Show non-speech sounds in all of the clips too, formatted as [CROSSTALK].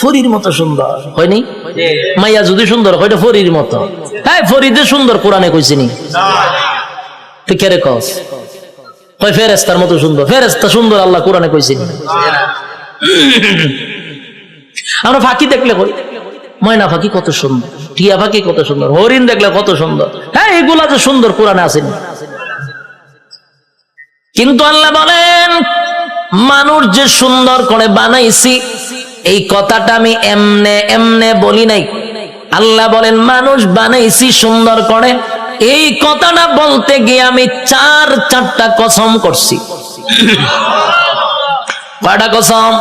ফরির মতো সুন্দর। হয়নি? মাইয়া যদি সুন্দর হয় এটা ফরির মতো। হ্যাঁ ফরিদে সুন্দর কোরআনে কইছিনি তুই কেরে কস? হয় ফেরেস্তার মতো সুন্দর। ফেরেস্তা সুন্দর আল্লাহ কোরআনে কইছিনি আমরা ফাঁকি দেখলে কই ময়না ফাঁকি কত সুন্দর টিয়া ফাঁকি কত সুন্দর হরিণ দেখলে কত সুন্দর। হ্যাঁ এগুলা যে সুন্দর কোরআনে আসেনি কিন্তু আল্লাহ বলেন মানুষ যে সুন্দর করে বানাইছি এই কথাটা আমি এমনে এমনে বলি নাই। আল্লাহ বলেন মানুষ বানাইছি সুন্দর করে। এই কথাটা বলতে গিয়ে আমি চার চারটা কসম করছি। [LAUGHS] কয়টা কসম?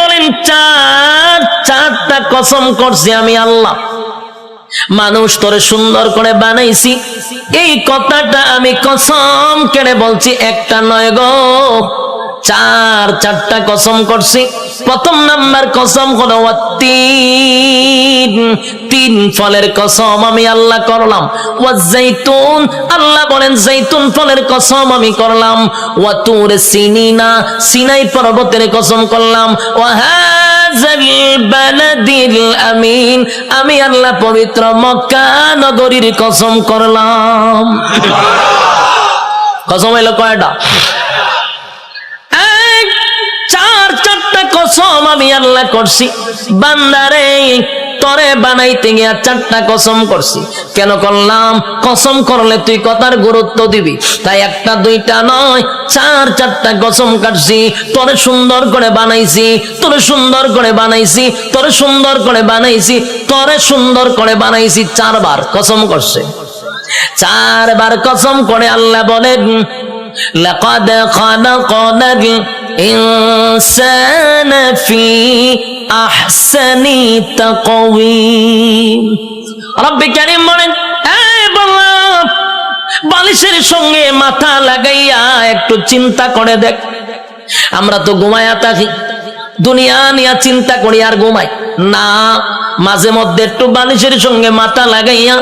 বলেন চার চারটা কসম করছি আমি আল্লাহ। মানুষ তোরে সুন্দর করে বানাইছি। এই কথাটা আমি কসম কেড়ে বলছি একটা নয় গো। চার, চারটা কসম করছি। প্রথম নাম্বার কসম হলো তিন ফলের কসম আমি আল্লাহ করলাম। ওয়া আল্লাহ বলেন জাইতুন ফলের কসম আমি করলাম। ওয়া তুর সিনিনা, সিনাই পর্বতের কসম করলাম। ওয়া হাযাল বালাদিল আমিন। আমি আল্লাহ পবিত্র মক্কা নগরীর কসম করলাম। কসম হইল কয়টা? কসম আমি আল্লাহ করছি। বান্দারে, তরে বানাইতে গিয়া চারটা কসম করছি। কেন করলাম? কসম করলে তুই কথার গুরুত্ব দিবি। তাই একটা, দুইটা নয়, চার, চারটা কসম কাটছি। তোরে সুন্দর করে বানাইছি, তোরে সুন্দর করে বানাইছি, তোরে সুন্দর করে বানাইছি, তোরে সুন্দর করে বানাইছি চারবার কসম করছে। চারবার কসম করে আল্লাহ বলেন, লাকাদ খালাকনা الإنسان في أحسن تقويم رب كريم বলেন এই বললাম বালিশের সঙ্গে মাথা লাগাইয়া একটু চিন্তা করে দেখ আমরা তো ঘুমায়া থাকি দুনিয়া নিয়ে চিন্তা করি আর ঘুমাই না মাঝে মধ্যে একটু বালিশের সঙ্গে মাথা লাগাইয়া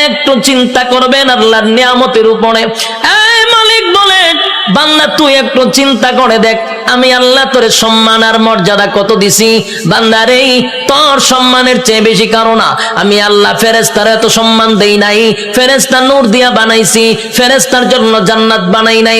একটু চিন্তা করবেন আল্লাহর নিয়ামতের উপরে এই মালিক বলে বাংলা তুই একটু চিন্তা করে দেখ আমি আল্লাহ তোর সম্মান আর মর্যাদা কত দিছি? বান্দারে, তোর সম্মানের চেয়ে বেশি কারণ আমি আল্লাহ ফেরেস্তার এত সম্মান দেই নাই। ফেরেস্তা নূর দিয়া বানাইছি। ফেরেস্তার জন্য জান্নাত বানাই নাই।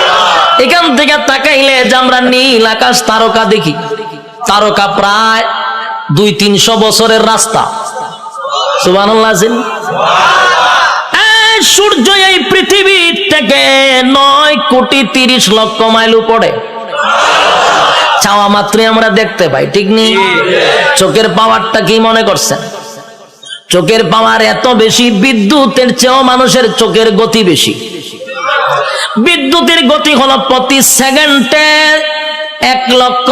এখান থেকে তাকাইলে যে আমরা নীল আকাশ তারকা দেখি। তারকা প্রায় দুই তিনশো বছরের রাস্তা। সুবান সূর্য এই পৃথিবীর থেকে নয় কোটি তিরিশ লক্ষ মাইল উপরে। চাওয়া মাত্রই আমরা দেখতে পাই, ঠিক নেই চোখের পাওয়ারটা কি মনে করছেন? চোখের পাওয়ার এত বেশি, বিদ্যুতের চেয়েও মানুষের চোখের গতি বেশি। বিদ্যুতের গতি হলো প্রতি সেকেন্ডে এক লক্ষ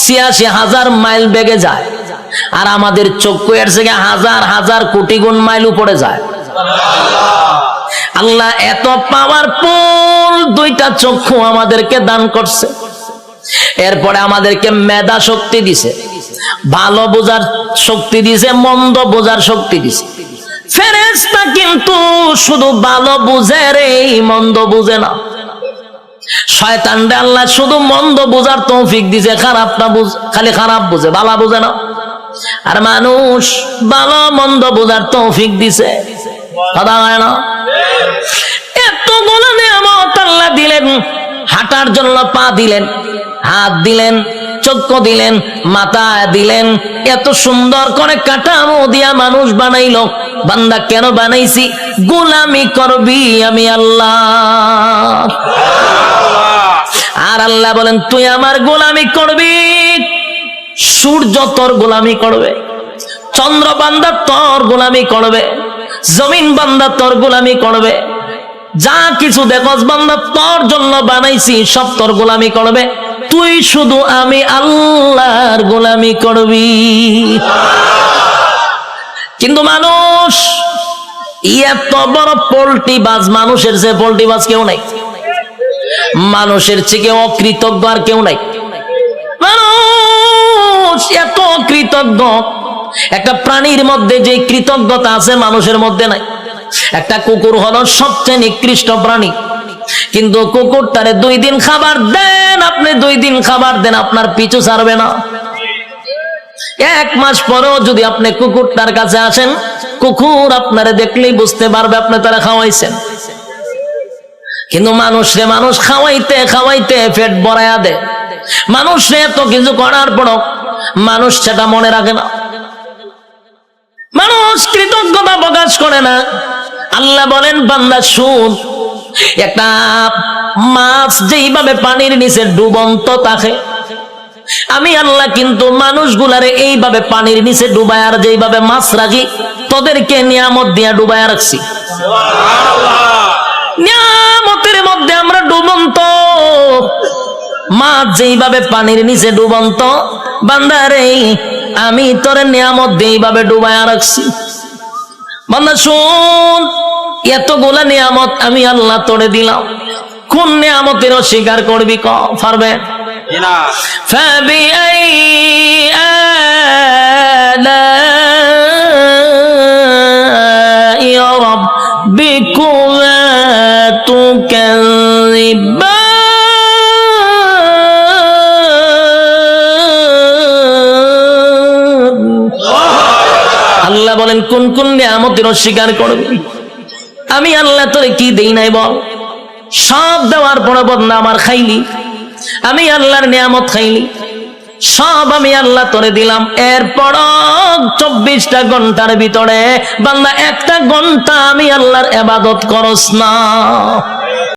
ছিয়াশি হাজার মাইল বেগে যায়। আর আমাদের চক্ষু এর থেকে হাজার হাজার কোটি গুণ মাইল উপরে যায়। আল্লাহ এত পাওয়ারফুল দুইটা চক্ষু আমাদেরকে দান করছে। এরপরে আমাদেরকে মেধা শক্তি দিছে। ভালো বোঝার শক্তি দিছে, মন্দ বোঝার শক্তি দিছে। ফেরেস্তা কিন্তু শুধু ভালো বুঝে রে, মন্দ বুঝে না। শয়তানরে আল্লাহ শুধু মন্দ বুঝার তৌফিক দিছে, খারাপ না বুঝ, খালি খারাপ বুঝে, ভালো বুঝে না। আর মানুষ ভালো মন্দ বুঝার তৌফিক দিছে। কথা হয় না? এতগুলো নিয়ামত আল্লাহ দিলেন, হাঁটার জন্য পা দিলেন, হাত দিলেন চক্ষু দিলেন, মাথা দিলেন, এত সুন্দর করে কাঠামো দিয়া মানুষ বানাইলো। বান্দা কেন বানাইছি? গোলামি করবি আমি আল্লাহ। আর আল্লাহ বলেন, তুই আমার গোলামি করবি, সূর্য তোর গোলামি করবে, চন্দ্র বান্দা তোর গোলামি করবে, জমিন বান্দা তোর গোলামি করবে, যা কিছু দেখস বান্দা তোর জন্য বানাইছি, সব তোর গোলামি করবে। তুই শুধু আমি আল্লাহর গোলামি করবি। কিন্তু মানুষ, এত বড় পোল্ট্রি বাজ মানুষের যে পোল্ট্রি বাজ কেউ নাই। মানুষের থেকে অকৃতজ্ঞ আর কেউ নাই। মানুষ এত কৃতজ্ঞ একটা প্রাণীর মধ্যে যে কৃতজ্ঞতা আছে মানুষের মধ্যে নাই। একটা কুকুর হলো সবচেয়ে নিকৃষ্ট প্রাণী। কিন্তু কুকুরটারে দুই দিন খাবার দেন, আপনি দুই দিন খাবার দেন, আপনার পিছু ছাড়বে না। এক মাস পরেও যদি আপনি কুকুরটার কাছে আসেন, কুকুর আপনারে দেখলেই বুঝতে পারবে আপনি তারা খাওয়াইছেন। কিন্তু মানুষরে মানুষ খাওয়াইতে খাওয়াইতে পেট ভরাইয়া দে মানুষরে এত কিছু করার পরও মানুষ সেটা মনে রাখে না। মানুষ কৃতজ্ঞতা প্রকাশ করে না। আল্লাহ বলেন, বান্দা, শুন। একটা মাছ যেইভাবে পানির নিচে ডুবন্ত থাকে আমি আল্লাহ কিন্তু মানুষগুলারে এইভাবে পানির নিচে ডুবায় আর যেইভাবে মাছ রাখি তোদেরকে নিয়ামত দিয়া ডুবায় রাখছি। নিয়ামতের মধ্যে আমরা ডুবন্ত। মাছ যেইভাবে পানির নিচে ডুবন্ত বান্দারে আমি তোর নিয়ামত দিয়ে এইভাবে ডুবায় রাখছি। বান্দা শুন। এতগুলা নিয়ামত আমি আল্লাহ তোড়ে দিলাম। কোন নিয়ামতের অস্বীকার করবি ক? পারবে? আল্লাহ বলেন কোন কোন নিয়ামতের অস্বীকার করবি? আমি আল্লাহ তোরে কি দেই নাই বল? সব দেওয়ার পর বদনা আমার খাইলি। আমি আল্লাহর নিয়ামত খাইলি। সব আমি আল্লাহ তোরে দিলাম। এরপর চব্বিশটা ঘণ্টার ভিতরে বান্দা, একটা ঘণ্টা আমি আল্লাহর এবাদত করস না।